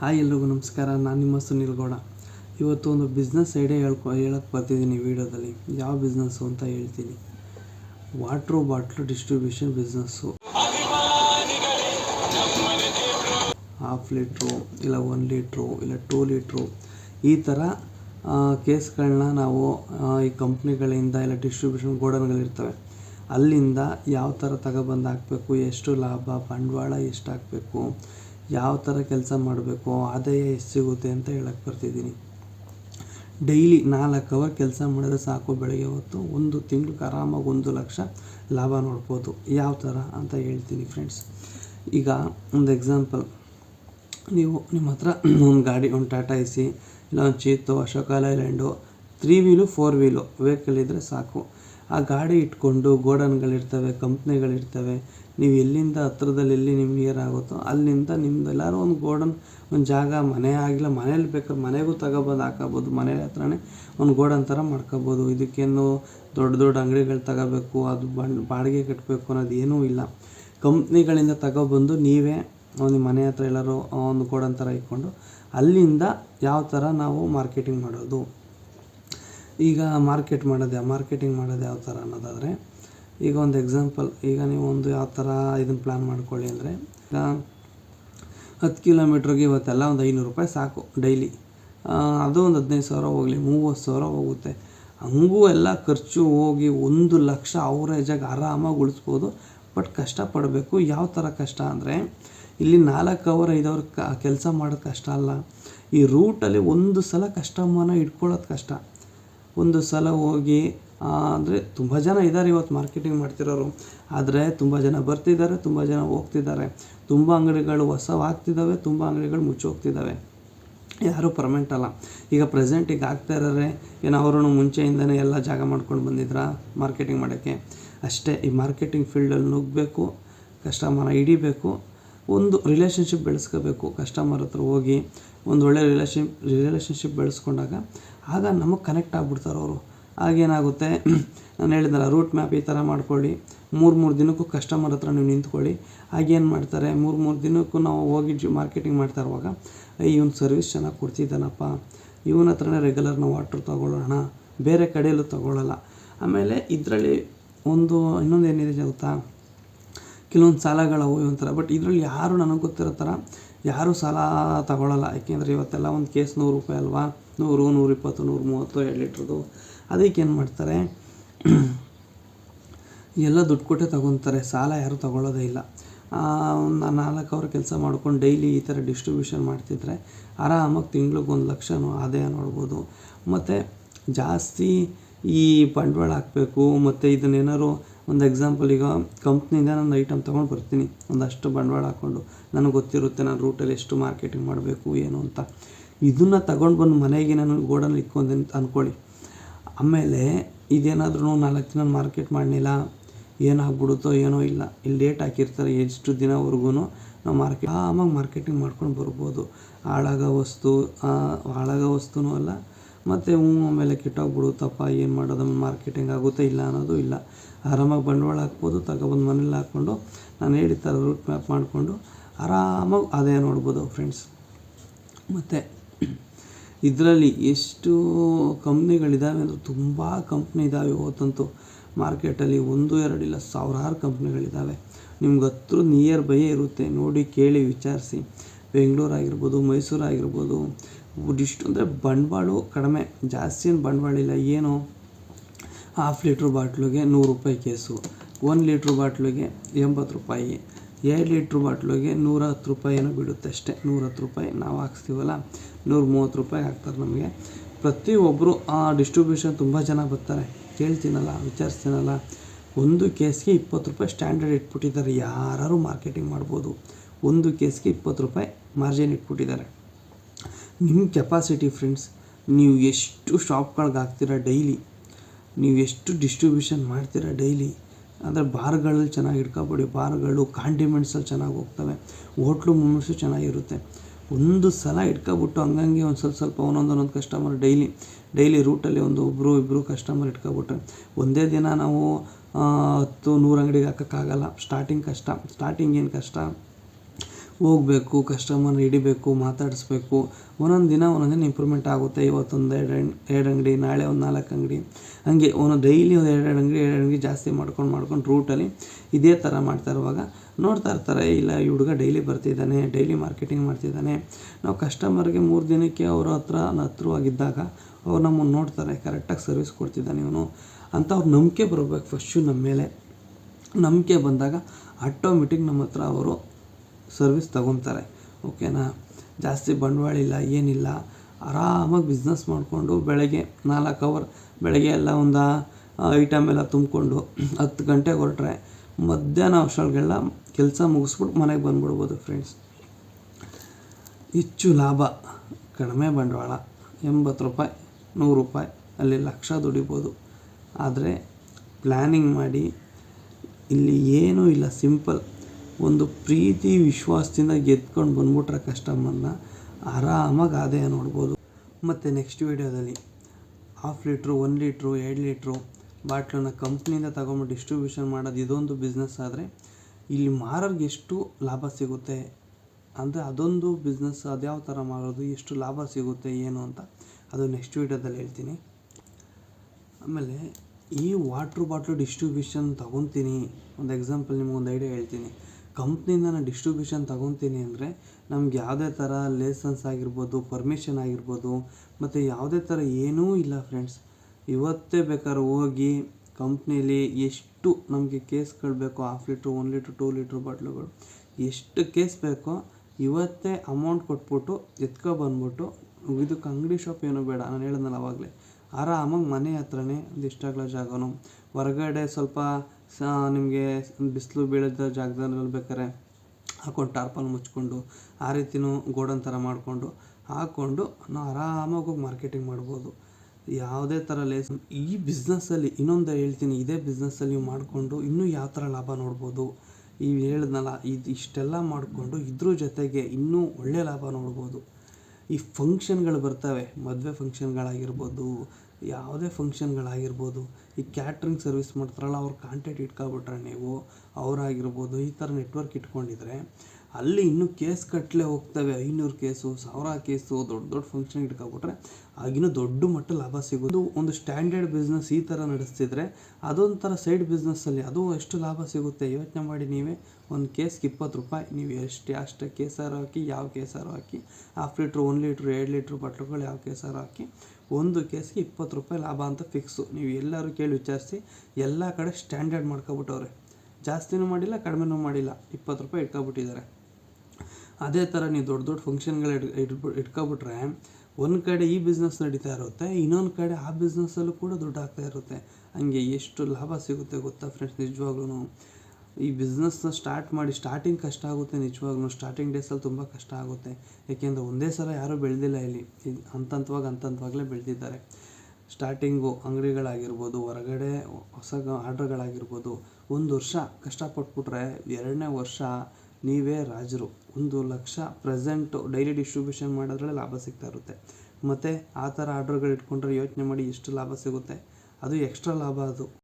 Hi ಎಲ್ರಿಗೂ ನಮಸ್ಕಾರ, ನಾನು ನಿಮ್ಮ ಸುನಿಲ್ ಗೌಡ. ಇವತ್ತು ಒಂದು ಬಿಸ್ನೆಸ್ ಐಡಿಯಾ ಹೇಳ್ಕೊ ಹೇಳಕ್ಕೆ ಬರ್ತಿದ್ದೀನಿ ವಿಡಿಯೋದಲ್ಲಿ. ಯಾವ ಬಿಸ್ನೆಸ್ಸು ಅಂತ ಹೇಳ್ತೀನಿ. Water bottle distribution business half litre ಇಲ್ಲ ಒನ್ ಲೀಟ್ರು ಇಲ್ಲ ಟೂ ಲೀಟ್ರು ಈ ಥರ ಕೇಸ್ಗಳನ್ನ ನಾವು ಈ ಕಂಪ್ನಿಗಳಿಂದ ಇಲ್ಲ ಡಿಸ್ಟ್ರಿಬ್ಯೂಷನ್ ಗೋಡನ್ಗಳಿರ್ತವೆ ಅಲ್ಲಿಂದ ಯಾವ ಥರ ತಗೊಬಂದು ಹಾಕಬೇಕು, ಎಷ್ಟು ಲಾಭ, ಬಂಡವಾಳ ಎಷ್ಟು ಹಾಕಬೇಕು ಯಾವ ಥರ ಕೆಲಸ ಮಾಡಬೇಕು ಆದಾಯ ಎಷ್ಟು ಸಿಗುತ್ತೆ ಅಂತ ಹೇಳಕ್ಕೆ ಬರ್ತಿದ್ದೀನಿ. ಡೈಲಿ ನಾಲ್ಕು ಅವರ್ ಕೆಲಸ ಮಾಡಿದ್ರೆ ಸಾಕು ಬೆಳಗ್ಗೆ ಹೊತ್ತು. ಒಂದು ತಿಂಗ್ಳಿಗೆ ಆರಾಮಾಗಿ ಒಂದು ಲಕ್ಷ ಲಾಭ ನೋಡ್ಬೋದು. ಯಾವ ಥರ ಅಂತ ಹೇಳ್ತೀನಿ ಫ್ರೆಂಡ್ಸ್ ಈಗ ಒಂದು ಎಕ್ಸಾಂಪಲ್ ನೀವು ನಿಮ್ಮ ಹತ್ರ ಒಂದು ಗಾಡಿ, ಒಂದು ಟಾಟಾ ಎಸಿ ಇಲ್ಲ ಒಂದು ಚೀತು Ashok Leyland three wheel four wheel vehicle ಇದ್ದರೆ ಸಾಕು. ಆ ಗಾಡಿ ಇಟ್ಕೊಂಡು ಗೋಡನ್ಗಳಿರ್ತವೆ ಕಂಪ್ನಿಗಳಿರ್ತವೆ ನೀವು ಎಲ್ಲಿಂದ ಹತ್ರದಲ್ಲಿ ಎಲ್ಲಿ ನಿಮ್ಗೆ ಆಗುತ್ತೋ ಅಲ್ಲಿಂದ ನಿಮ್ದು ಎಲ್ಲರೂ ಒಂದು ಗೋಡನ್, ಒಂದು ಜಾಗ, ಮನೆ ಆಗಿಲ್ಲ, ಮನೇಲಿ ಬೇಕಾದ್ರೆ ಮನೆಗೂ ತಗೋಬೋದು, ಹಾಕೋಬೋದು ಮನೆ ಹತ್ರನೇ ಒಂದು ಗೋಡನ್ ಥರ ಮಾಡ್ಕೋಬೋದು. ಇದಕ್ಕೇನು ದೊಡ್ಡ ದೊಡ್ಡ ಅಂಗಡಿಗಳು ತಗೋಬೇಕು, ಅದು ಬಂಡ್ ಬಾಡಿಗೆ ಕಟ್ಟಬೇಕು ಅನ್ನೋದು ಏನೂ ಇಲ್ಲ. ಕಂಪ್ನಿಗಳಿಂದ ತಗೊಬಂದು ನೀವೇ ಒಂದು ಮನೆ ಹತ್ರ ಎಲ್ಲರೂ ಒಂದು ಗೋಡನ್ ಥರ ಇಟ್ಕೊಂಡು ಅಲ್ಲಿಂದ ಯಾವ ಥರ ನಾವು ಮಾರ್ಕೆಟಿಂಗ್ ಮಾಡೋದು. ಈಗ ಮಾರ್ಕೆಟ್ ಮಾಡೋದು, ಮಾರ್ಕೆಟಿಂಗ್ ಮಾಡೋದು ಯಾವ ಥರ ಅನ್ನೋದಾದರೆ ಈಗ ಒಂದು ಎಕ್ಸಾಂಪಲ್ ಈಗ ನೀವು ಒಂದು ಯಾವ ಥರ ಇದನ್ನು ಪ್ಲ್ಯಾನ್ ಮಾಡ್ಕೊಳ್ಳಿ ಅಂದರೆ ಹತ್ತು ಕಿಲೋಮೀಟ್ರಿಗೆ ಇವತ್ತೆಲ್ಲ ಒಂದು ಐನೂರು ರೂಪಾಯಿ ಸಾಕು ಡೈಲಿ ಅದು ಒಂದು ಹದಿನೈದು ಸಾವಿರ ಹೋಗಲಿ, ಮೂವತ್ತು ಸಾವಿರ ಹೋಗುತ್ತೆ. ಹಂಗೂ ಎಲ್ಲ ಖರ್ಚು ಹೋಗಿ ಒಂದು ಲಕ್ಷ ಅವರೇಜಾಗಿ ಆರಾಮಾಗಿ ಉಳಿಸ್ಬೋದು. ಬಟ್ ಕಷ್ಟಪಡಬೇಕು. ಯಾವ ಥರ ಕಷ್ಟ ಅಂದರೆ, ಇಲ್ಲಿ ನಾಲ್ಕು ಅವರ್ ಐದು ಅವರ್ ಕ, ಕೆಲಸ ಮಾಡೋದು ಕಷ್ಟ ಅಲ್ಲ. ಈ ರೂಟಲ್ಲಿ ಒಂದು ಸಲ ಕಸ್ಟಮರ್ನ ಇಟ್ಕೊಳ್ಳೋದು ಕಷ್ಟ. ಒಂದು ಸಲ ಹೋಗಿ ಅಂದರೆ ತುಂಬ ಜನ ಇದ್ದಾರೆ ಇವತ್ತು ಮಾರ್ಕೆಟಿಂಗ್ ಮಾಡ್ತಿರೋರು. ಆದರೆ ತುಂಬ ಜನ ಬರ್ತಿದ್ದಾರೆ, ತುಂಬ ಜನ ಹೋಗ್ತಿದ್ದಾರೆ. ತುಂಬ ಅಂಗಡಿಗಳು ಹೊಸವಾಗ್ತಿದ್ದಾವೆ ತುಂಬ ಅಂಗಡಿಗಳು ಮುಚ್ಚೋಗ್ತಿದ್ದಾವೆ. ಯಾರೂ ಪರ್ಮನೆಂಟ್ ಅಲ್ಲ. ಈಗ ಪ್ರೆಸೆಂಟ್ ಈಗ ಆಗ್ತಾ ಇರೋರೆ, ಏನೋ ಅವರು ಮುಂಚೆಯಿಂದನೇ ಎಲ್ಲ ಜಾಗ ಮಾಡ್ಕೊಂಡು ಬಂದಿದ್ರಾ ಮಾರ್ಕೆಟಿಂಗ್ ಮಾಡೋಕ್ಕೆ? ಅಷ್ಟೇ, ಈ ಮಾರ್ಕೆಟಿಂಗ್ ಫೀಲ್ಡಲ್ಲಿ ನುಗ್ಗಬೇಕು ಕಸ್ಟಮರ್ನ ಹಿಡಿಬೇಕು, ಒಂದು ರಿಲೇಷನ್ಶಿಪ್ ಬೆಳೆಸ್ಕೋಬೇಕು ಕಸ್ಟಮರ್ ಹತ್ರ ಹೋಗಿ, ಒಂದು ಒಳ್ಳೆ ರಿಲೇಷನ್ ರಿಲೇಷನ್ಶಿಪ್ ಬೆಳೆಸ್ಕೊಂಡಾಗ ಆಗ ನಮಗೆ ಕನೆಕ್ಟ್ ಆಗ್ಬಿಡ್ತಾರೆ ಅವರು. ಆಗೇನಾಗುತ್ತೆ? ನಾನು ಹೇಳಿದ್ನಲ್ಲ ರೂಟ್ ಮ್ಯಾಪ್ ಈ ಥರ ಮಾಡ್ಕೊಳ್ಳಿ. ಮೂರು ಮೂರು ದಿನಕ್ಕೂ ಕಸ್ಟಮರ್ ಹತ್ರ ನೀವು ನಿಂತ್ಕೊಳ್ಳಿ. ಆಗೇನು ಮಾಡ್ತಾರೆ? ಮೂರು ಮೂರು ದಿನಕ್ಕೂ ನಾವು ಹೋಗಿ ಜಿ ಮಾರ್ಕೆಟಿಂಗ್ ಮಾಡ್ತಾ ಇರುವಾಗ ಇವನು ಸರ್ವಿಸ್ ಚೆನ್ನಾಗಿ ಕೊಡ್ತಿದ್ದಾನಪ್ಪ. ಇವನ ಹತ್ರನೇ ರೆಗ್ಯುಲರ್ ನಾವು ವಾಟ್ರ್ ತೊಗೊಳ್ಳೋಣ. ಬೇರೆ ಕಡೆಯಲ್ಲೂ ತೊಗೊಳ್ಳಲ್ಲ. ಆಮೇಲೆ ಇದರಲ್ಲಿ ಒಂದು, ಇನ್ನೊಂದು ಏನಿದೆ ಗೊತ್ತಾ? ಕೆಲವೊಂದು ಸಾಲಗಳವು ಒಂಥರ ಬಟ್ ಇದರಲ್ಲಿ ಯಾರು ನನಗೆ ಗೊತ್ತಿರೋ ಥರ ಯಾರೂ ಸಾಲ ತಗೊಳ್ಳಲ್ಲ. ಯಾಕೆಂದರೆ ಇವತ್ತೆಲ್ಲ ಒಂದು ಕೇಸ್ ನೂರು ರೂಪಾಯಿ ಅಲ್ವಾ? ನೂರು, ನೂರಿಪ್ಪತ್ತು ನೂರು ಮೂವತ್ತು ಎರಡು ಲೀಟ್ರದು ಅದಕ್ಕೆ ಏನು ಮಾಡ್ತಾರೆ? ಎಲ್ಲ ದುಡ್ಡು ಕೊಟ್ಟೆ ತೊಗೊತಾರೆ. ಸಾಲ ಯಾರೂ ತಗೊಳ್ಳೋದೇ ಇಲ್ಲ. ಒಂದು ನಾಲ್ಕು ಅವ್ರ ಕೆಲಸ ಮಾಡ್ಕೊಂಡು ಡೈಲಿ ಈ ಥರ ಡಿಸ್ಟ್ರಿಬ್ಯೂಷನ್ ಮಾಡ್ತಿದ್ರೆ ಆರಾಮಾಗಿ ತಿಂಗ್ಳಿಗೆ ಒಂದು ಲಕ್ಷ ಆದಾಯ ನೋಡ್ಬೋದು. ಮತ್ತು ಜಾಸ್ತಿ ಈ ಬಂಡವಾಳ ಹಾಕಬೇಕು, ಮತ್ತು ಇದನ್ನೇನಾದ್ರು ಒಂದು ಎಕ್ಸಾಂಪಲ್ ಈಗ ಕಂಪ್ನಿಯಿಂದ ನಾನು ಐಟಮ್ ತೊಗೊಂಡು ಬರ್ತೀನಿ. ಒಂದಷ್ಟು ಬಂಡವಾಳ ಹಾಕ್ಕೊಂಡು ನನಗೆ ಗೊತ್ತಿರುತ್ತೆ ನಾನು ರೂಟಲ್ಲಿ ಎಷ್ಟು ಮಾರ್ಕೆಟಿಂಗ್ ಮಾಡಬೇಕು, ಏನು ಅಂತ. ಇದನ್ನು ತಗೊಂಡು ಬಂದು ಮನೆಗೆ ನಾನು ಗೋಡನ್ ಇಟ್ಕೊಂಡೆ ಅಂತ ಅಂದ್ಕೊಳ್ಳಿ ಆಮೇಲೆ ಇದೇನಾದ್ರೂ ನಾಲ್ಕು ದಿನ ಮಾರ್ಕೆಟ್ ಮಾಡಲಿಲ್ಲ, ಏನಾಗ್ಬಿಡುತ್ತೋ ಏನೋ ಇಲ್ಲ, ಇಲ್ಲಿ ಡೇಟ್ ಹಾಕಿರ್ತಾರೆ ಎಷ್ಟು ದಿನವರೆಗೂ ನಾವು ಮಾರ್ಕೆಟ್ ಆರಾಮಾಗಿ ಮಾರ್ಕೆಟಿಂಗ್ ಮಾಡ್ಕೊಂಡು ಬರ್ಬೋದು. ಹಾಳಾಗೋ ವಸ್ತು ಹಾಳಾಗೋ ವಸ್ತುನೂ ಅಲ್ಲ, ಮತ್ತು ಹ್ಞೂ ಆಮೇಲೆ ಕೆಟ್ಟೋಗ್ಬಿಡುತ್ತಪ್ಪ ಏನು ಮಾಡೋದು, ಮಾರ್ಕೆಟಿಂಗ್ ಆಗುತ್ತೆ ಇಲ್ಲ ಅನ್ನೋದು ಇಲ್ಲ. ಆರಾಮಾಗಿ ಬಂಡವಾಳ ಹಾಕ್ಬೋದು, ತಗೊಬಂದು ಮನೇಲಿ ಹಾಕ್ಕೊಂಡು ನಾನು ಹೇಳಿದ ಥರ ರೂಟ್ ಮ್ಯಾಪ್ ಮಾಡಿಕೊಂಡು ಆರಾಮಾಗಿ ಅದೇ ನೋಡ್ಬೋದು ಫ್ರೆಂಡ್ಸ್ ಮತ್ತು ಇದರಲ್ಲಿ ಎಷ್ಟು ಕಂಪ್ನಿಗಳಿದ್ದಾವೆ ಅಂದರೆ ತುಂಬ ಕಂಪ್ನಿ ಇದ್ದಾವೆ ಇವತ್ತಂತೂ ಮಾರ್ಕೆಟಲ್ಲಿ ಒಂದು ಎರಡಿಲ್ಲ ಸಾವಿರಾರು ಕಂಪ್ನಿಗಳಿದ್ದಾವೆ ನಿಮ್ಗೆ ಹತ್ರ ನಿಯರ್ ಬೈಯೇ ಇರುತ್ತೆ. ನೋಡಿ, ಕೇಳಿ, ವಿಚಾರಿಸಿ. ಬೆಂಗಳೂರು ಆಗಿರ್ಬೋದು, ಮೈಸೂರು ಆಗಿರ್ಬೋದು, ಇಷ್ಟು ಅಂದರೆ ಬಂಡವಾಳು ಕಡಿಮೆ. ಜಾಸ್ತಿ ಏನು ಬಂಡವಾಳ ಇಲ್ಲ. ಏನು? ಹಾಫ್ ಲೀಟ್ರ್ ಬಾಟ್ಲಿಗೆ ನೂರು ರೂಪಾಯಿ ಕೇಸು. ಒಂದು ಲೀಟ್ರ್ ಬಾಟ್ಲಿಗೆ ಎಂಬತ್ತು ರೂಪಾಯಿ. ಎರಡು ಲೀಟ್ರ್ ಬಾಟ್ಲಿಗೆ ನೂರ ಹತ್ತು ರೂಪಾಯಿ ಏನೋ ಬೀಳುತ್ತೆ ಅಷ್ಟೇ. ನೂರ ಹತ್ತು ರೂಪಾಯಿ ನಾವು ಹಾಕ್ಸ್ತೀವಲ್ಲ? ನೂರ ಮೂವತ್ತು ರೂಪಾಯಿ ಹಾಕ್ತಾರೆ ನಮಗೆ. ಪ್ರತಿಯೊಬ್ಬರು ಆ ಡಿಸ್ಟ್ರಿಬ್ಯೂಷನ್ ತುಂಬ ಜನ ಬರ್ತಾರೆ. ಕೇಳ್ತೀನಲ್ಲ, ವಿಚಾರಿಸ್ತೀನಲ್ಲ? ಒಂದು ಕೇಸ್ಗೆ ಇಪ್ಪತ್ತು ರೂಪಾಯಿ ಸ್ಟ್ಯಾಂಡರ್ಡ್ ಇಟ್ಬಿಟ್ಟಿದ್ದಾರೆ. ಯಾರು ಮಾರ್ಕೆಟಿಂಗ್ ಮಾಡ್ಬೋದು. ಒಂದು ಕೇಸ್ಗೆ ಇಪ್ಪತ್ತು ರೂಪಾಯಿ ಮಾರ್ಜಿನ್ ಇಟ್ಬಿಟ್ಟಿದ್ದಾರೆ. ನಿಮ್ಮ ಕೆಪಾಸಿಟಿ ಫ್ರೆಂಡ್ಸ್ ನೀವು ಎಷ್ಟು ಶಾಪ್ಗಳ್ಗೆ ಹಾಕ್ತೀರಾ ಡೈಲಿ ನೀವು ಎಷ್ಟು ಡಿಸ್ಟ್ರಿಬ್ಯೂಷನ್ ಮಾಡ್ತೀರಾ ಡೈಲಿ ಅಂದರೆ ಬಾರ್ಗಳಲ್ಲಿ ಚೆನ್ನಾಗಿ ಇಟ್ಕೊಬೇಡಿ ಬಾರ್ಗಳು ಕಾಂಡಿಮೆಂಟ್ಸಲ್ಲಿ ಚೆನ್ನಾಗಿ ಹೋಗ್ತವೆ, ಹೋಟ್ಲು ಮೂಮೆಂಟ್ಸು ಚೆನ್ನಾಗಿರುತ್ತೆ. ಒಂದು ಸಲ ಇಟ್ಕೊಬಿಟ್ಟು ಹಂಗಂಗೆ ಒಂದು ಸ್ವಲ್ಪ ಸ್ವಲ್ಪ ಒಂದೊಂದು ಕಸ್ಟಮರ್ ಡೈಲಿ ಡೈಲಿ ರೂಟಲ್ಲಿ ಒಂದು ಒಬ್ಬರು ಇಬ್ಬರು ಕಸ್ಟಮರ್ ಇಟ್ಕೊಬಿಟ್ರೆ ಒಂದೇ ದಿನ ನಾವು ಹತ್ತು ನೂರು ಅಂಗಡಿಗೆ ಹಾಕೋಕ್ಕಾಗಲ್ಲ. ಸ್ಟಾರ್ಟಿಂಗ್ ಕಷ್ಟ ಸ್ಟಾರ್ಟಿಂಗ್ ಏನು ಕಷ್ಟ? ಹೋಗಬೇಕು ಕಸ್ಟಮರ್ನ ಹಿಡಿಬೇಕು, ಮಾತಾಡಿಸ್ಬೇಕು. ಒಂದೊಂದು ದಿನ ಒಂದೊಂದು ದಿನ ಇಂಪ್ರೂವ್ಮೆಂಟ್ ಆಗುತ್ತೆ. ಇವತ್ತೊಂದು ಎರಡು ಎರಡು ಅಂಗಡಿ, ನಾಳೆ ಒಂದು ನಾಲ್ಕು ಅಂಗಡಿ. ಹಾಗೆ ಒಂದು ಡೈಲಿ ಒಂದು ಎರಡು ಎರಡು ಅಂಗಡಿ ಎರಡು ಅಂಗಡಿ ಜಾಸ್ತಿ ಮಾಡ್ಕೊಂಡು ಮಾಡ್ಕೊಂಡು ರೂಟಲ್ಲಿ ಇದೇ ಥರ ಮಾಡ್ತಾ ಇರುವಾಗ ನೋಡ್ತಾ ಇರ್ತಾರೆ ಇಲ್ಲ, ಈ ಹುಡುಗ ಡೈಲಿ ಬರ್ತಿದ್ದಾನೆ ಡೈಲಿ ಮಾರ್ಕೆಟಿಂಗ್ ಮಾಡ್ತಿದ್ದಾನೆ. ನಾವು ಕಸ್ಟಮರ್ಗೆ ಮೂರು ದಿನಕ್ಕೆ ಅವ್ರ ಹತ್ರ ಹತ್ರವಾಗಿದ್ದಾಗ ಅವ್ರು ನಮ್ಮನ್ನು ನೋಡ್ತಾರೆ ಕರೆಕ್ಟಾಗಿ ಸರ್ವಿಸ್ ಕೊಡ್ತಿದ್ದಾನೆ ಇವನು ಅಂತ ಅವ್ರ ನಂಬಿಕೆ ಬರಬೇಕು ಫಸ್ಟು ನಮ್ಮ ಮೇಲೆ. ನಂಬಿಕೆ ಬಂದಾಗ ಆಟೋಮೆಟಿಕ್ ನಮ್ಮ ಹತ್ರ ಅವರು ಸರ್ವಿಸ್ ತಗೊತಾರೆ ಓಕೆನಾ ಜಾಸ್ತಿ ಬಂಡವಾಳ ಇಲ್ಲ, ಏನಿಲ್ಲ, ಆರಾಮಾಗಿ ಬಿಸ್ನೆಸ್ ಮಾಡಿಕೊಂಡು ಬೆಳಗ್ಗೆ ನಾಲ್ಕು ಅವರ್ ಬೆಳಗ್ಗೆ ಎಲ್ಲ ಒಂದು ಐಟಮ್ ಎಲ್ಲ ತುಂಬಿಕೊಂಡು ಹತ್ತು ಗಂಟೆಗೆ ಹೊರಟ್ರೆ ಮಧ್ಯಾಹ್ನ ಅಷ್ಟೊಳಗೆಲ್ಲ ಕೆಲಸ ಮುಗಿಸ್ಬಿಟ್ಟು ಮನೆಗೆ ಬಂದುಬಿಡ್ಬೋದು ಫ್ರೆಂಡ್ಸ್ ಹೆಚ್ಚು ಲಾಭ, ಕಡಿಮೆ ಬಂಡವಾಳ, ಎಂಬತ್ತು ರೂಪಾಯಿ, ನೂರು ರೂಪಾಯಿ, ಅಲ್ಲಿ ಲಕ್ಷ ದುಡಿಬೋದು. ಆದರೆ ಪ್ಲ್ಯಾನಿಂಗ್ ಮಾಡಿ, ಇಲ್ಲಿ ಏನೂ ಇಲ್ಲ ಸಿಂಪಲ್ ಒಂದು ಪ್ರೀತಿ, ವಿಶ್ವಾಸದಿಂದ ಗೆದ್ಕೊಂಡು ಬಂದ್ಬಿಟ್ರೆ ಕಸ್ಟಮರ್ನ ಆರಾಮಾಗಿ ಆದಾಯ ನೋಡ್ಬೋದು. ಮತ್ತು ನೆಕ್ಸ್ಟ್ ವೀಡಿಯೋದಲ್ಲಿ ಹಾಫ್ ಲೀಟ್ರು ಒನ್ ಲೀಟ್ರು ಎರಡು ಲೀಟ್ರು ಬಾಟ್ಲನ್ನ ಕಂಪ್ನಿಯಿಂದ ತಗೊಂಡು ಡಿಸ್ಟ್ರಿಬ್ಯೂಷನ್ ಮಾಡೋದು ಇದೊಂದು ಬಿಸ್ನೆಸ್ ಆದರೆ ಇಲ್ಲಿ ಮಾರೋರ್ಗೆ ಎಷ್ಟು ಲಾಭ ಸಿಗುತ್ತೆ? ಅಂದರೆ ಅದೊಂದು ಬಿಸ್ನೆಸ್ ಅದ್ಯಾವ ಥರ ಮಾಡೋದು ಎಷ್ಟು ಲಾಭ ಸಿಗುತ್ತೆ, ಏನು ಅಂತ ಅದು ನೆಕ್ಸ್ಟ್ ವೀಡಿಯೋದಲ್ಲಿ ಹೇಳ್ತೀನಿ. ಆಮೇಲೆ ಈ ವಾಟ್ರ್ ಬಾಟ್ಲು ಡಿಸ್ಟ್ರಿಬ್ಯೂಷನ್ ತೊಗೊತೀನಿ. ಒಂದು ಎಕ್ಸಾಂಪಲ್ ನಿಮ್ಗೊಂದು ಐಡಿಯಾ ಹೇಳ್ತೀನಿ. ಕಂಪ್ನಿಯಿಂದ ನಾನು ಡಿಸ್ಟ್ರಿಬ್ಯೂಷನ್ ತಗೊತೀನಿ ಅಂದರೆ ನಮ್ಗೆ ಯಾವುದೇ ಥರ ಲೈಸನ್ಸ್ ಆಗಿರ್ಬೋದು, ಪರ್ಮಿಷನ್ ಆಗಿರ್ಬೋದು, ಮತ್ತು ಯಾವುದೇ ಥರ ಏನೂ ಇಲ್ಲ ಫ್ರೆಂಡ್ಸ್. ಇವತ್ತೇ ಬೇಕಾದ್ರೆ ಹೋಗಿ ಕಂಪ್ನೀಲಿ ಎಷ್ಟು ನಮಗೆ ಕೇಸ್ಗಳು ಬೇಕೋ half litre one litre two litre ಬಾಟ್ಲುಗಳು, ಎಷ್ಟು ಕೇಸ್ ಬೇಕೋ ಇವತ್ತೇ ಅಮೌಂಟ್ ಕೊಟ್ಬಿಟ್ಟು ಎತ್ಕೊ ಬಂದ್ಬಿಟ್ಟು ಇದಕ್ಕೆ ಅಂಗಡಿ ಶಾಪ್ ಏನೂ ಬೇಡ. ನಾನು ಹೇಳಿದ್ನಲ್ಲ ಆವಾಗಲೇ ಆರಾಮಾಗಿ ಮನೆ ಹತ್ರನೇ ಒಂದು ಇಷ್ಟಾಗಲ ಜಾಗನೋ ಹೊರಗಡೆ ಸ್ವಲ್ಪ, ಸ, ನಿಮಗೆ ಬಿಸಿಲು ಬೀಳದ ಜಾಗದಲ್ಲಿ ಬೇಕಾದ್ರೆ ಹಾಕೊಂಡು ಟಾರ್ಪಲ್ ಮುಚ್ಕೊಂಡು ಆ ರೀತಿನೂ ಗೋಡನ್ ಥರ ಮಾಡಿಕೊಂಡು ಹಾಕ್ಕೊಂಡು ನಾವು ಆರಾಮಾಗಿ ಹೋಗಿ ಮಾರ್ಕೆಟಿಂಗ್ ಮಾಡ್ಬೋದು. ಯಾವುದೇ ಥರ ಲೇಸ್ ಈ ಬಿಸ್ನೆಸ್ಸಲ್ಲಿ ಇನ್ನೊಂದು ಹೇಳ್ತೀನಿ, ಇದೇ ಬಿಸ್ನೆಸ್ಸಲ್ಲಿ ನೀವು ಮಾಡಿಕೊಂಡು ಇನ್ನೂ ಯಾವ ಥರ ಲಾಭ ನೋಡ್ಬೋದು. ಈ ಹೇಳಿದ್ನಲ್ಲ, ಇದು ಇಷ್ಟೆಲ್ಲ ಮಾಡಿಕೊಂಡು ಇದ್ರ ಜೊತೆಗೆ ಇನ್ನೂ ಒಳ್ಳೆಯ ಲಾಭ ನೋಡ್ಬೋದು. ಈ ಫಂಕ್ಷನ್ಗಳು ಬರ್ತವೆ. ಮದುವೆ ಫಂಕ್ಷನ್ಗಳಾಗಿರ್ಬೋದು ಯಾವುದೇ ಫಂಕ್ಷನ್ಗಳಾಗಿರ್ಬೋದು ಈ ಕ್ಯಾಟ್ರಿಂಗ್ ಸರ್ವಿಸ್ ಮಾಡ್ತಾರಲ್ಲ, ಅವ್ರ ಕಾಂಟ್ಯಾಕ್ಟ್ ಇಟ್ಕೊಬಿಟ್ರೆ ನೀವು, ಅವರಾಗಿರ್ಬೋದು, ಈ ಥರ ನೆಟ್ವರ್ಕ್ ಇಟ್ಕೊಂಡಿದ್ರೆ ಅಲ್ಲಿ ಇನ್ನೂ ಕೇಸ್ ಕಟ್ಟಲೆ ಹೋಗ್ತವೆ, ಐನೂರು ಕೇಸು ಸಾವಿರ ಕೇಸು, ದೊಡ್ಡ ದೊಡ್ಡ ಫಂಕ್ಷನ್ ಇಟ್ಕೊಬಿಟ್ರೆ ಆಗಿನ್ನೂ ದೊಡ್ಡ ಮಟ್ಟ ಲಾಭ ಸಿಗೋದು ಒಂದು ಸ್ಟ್ಯಾಂಡರ್ಡ್ ಬಿಸ್ನೆಸ್ ಈ ಥರ ನಡೆಸ್ತಿದ್ರೆ ಅದೊಂಥರ ಸೈಡ್ ಬಿಸ್ನೆಸ್ಸಲ್ಲಿ ಅದು ಎಷ್ಟು ಲಾಭ ಸಿಗುತ್ತೆ? ಯೋಚನೆ ಮಾಡಿ ನೀವೇ. ಒಂದು ಕೇಸ್ಗೆ ಇಪ್ಪತ್ತು ರೂಪಾಯಿ, ನೀವು ಎಷ್ಟು, ಅಷ್ಟು ಕೇಸಾರು ಹಾಕಿ, ಯಾವ ಕೇಸಾರು ಹಾಕಿ ಹಾಫ್ ಲೀಟ್ರ್ ಒಂದು ಲೀಟ್ರ್ ಎರಡು ಲೀಟ್ರ್ ಬಟ್ಲುಗಳು ಯಾವ ಕೇಸಾರು ಹಾಕಿ, ಒಂದು ಕೇಸ್ಗೆ ಇಪ್ಪತ್ತು ರೂಪಾಯಿ ಲಾಭ ಅಂತ ಫಿಕ್ಸು ನೀವು ಎಲ್ಲರೂ ಕೇಳಿ ವಿಚಾರಿಸಿ, ಎಲ್ಲ ಕಡೆ ಸ್ಟ್ಯಾಂಡರ್ಡ್ ಮಾಡ್ಕೊಬಿಟ್ಟವ್ರೆ. ಜಾಸ್ತಿನೂ ಮಾಡಿಲ್ಲ, ಕಡಿಮೆನೂ ಮಾಡಿಲ್ಲ. ಇಪ್ಪತ್ತು ರೂಪಾಯಿ ಇಟ್ಕೊಬಿಟ್ಟಿದ್ದಾರೆ. ಅದೇ ಥರ ನೀವು ದೊಡ್ಡ ದೊಡ್ಡ ಫಂಕ್ಷನ್ಗಳು ಇಟ್ ಇಟ್ಬಿ ಇಟ್ಕೊಬಿಟ್ರೆ ಒಂದು ಕಡೆ ಈ ಬಿಸ್ನೆಸ್ ನಡೀತಾ ಇರುತ್ತೆ, ಇನ್ನೊಂದು ಕಡೆ ಆ ಬಿಸ್ನೆಸ್ಸಲ್ಲೂ ಕೂಡ ದುಡ್ಡು ಆಗ್ತಾ ಇರುತ್ತೆ. ಹಂಗೆ ಎಷ್ಟು ಲಾಭ ಸಿಗುತ್ತೆ ಗೊತ್ತಾ ಫ್ರೆಂಡ್ಸ್ ನಿಜವಾಗ್ಲೂ ಈ ಬಿಸ್ನೆಸ್ನ ಸ್ಟಾರ್ಟ್ ಮಾಡಿ ಸ್ಟಾರ್ಟಿಂಗ್ ಕಷ್ಟ ಆಗುತ್ತೆ ನಿಜವಾಗ್ಲೂ ಸ್ಟಾರ್ಟಿಂಗ್ ಡೇಸಲ್ಲಿ ತುಂಬ ಕಷ್ಟ ಆಗುತ್ತೆ. ಏಕೆಂದರೆ ಒಂದೇ ಸಲ ಯಾರೂ ಬೆಳೆದಿಲ್ಲ ಇಲ್ಲಿ. ಇದು ಹಂತಂತವಾಗಿ ಹಂತಂತವಾಗಲೇ ಬೆಳೆದಿದ್ದಾರೆ. ಸ್ಟಾರ್ಟಿಂಗು ಅಂಗಡಿಗಳಾಗಿರ್ಬೋದು, ಹೊರಗಡೆ ಹೊಸ ಆರ್ಡ್ರ್ಗಳಾಗಿರ್ಬೋದು ಒಂದು ವರ್ಷ ಕಷ್ಟಪಟ್ಬಿಟ್ರೆ ಎರಡನೇ ವರ್ಷ ನೀವೇ ರಾಜರು. ಒಂದು ಲಕ್ಷ ಪ್ರೆಸೆಂಟು ಡೈಲಿ ಡಿಸ್ಟ್ರಿಬ್ಯೂಷನ್ ಮಾಡೋದ್ರಲ್ಲಿ ಲಾಭ ಸಿಗ್ತಾ ಇರುತ್ತೆ. ಮತ್ತು ಆ ಥರ ಆರ್ಡ್ರ್ಗಳು ಇಟ್ಕೊಂಡ್ರೆ ಯೋಚನೆ ಮಾಡಿ ಎಷ್ಟು ಲಾಭ ಸಿಗುತ್ತೆ? ಅದು ಎಕ್ಸ್ಟ್ರಾ ಲಾಭ ಅದು.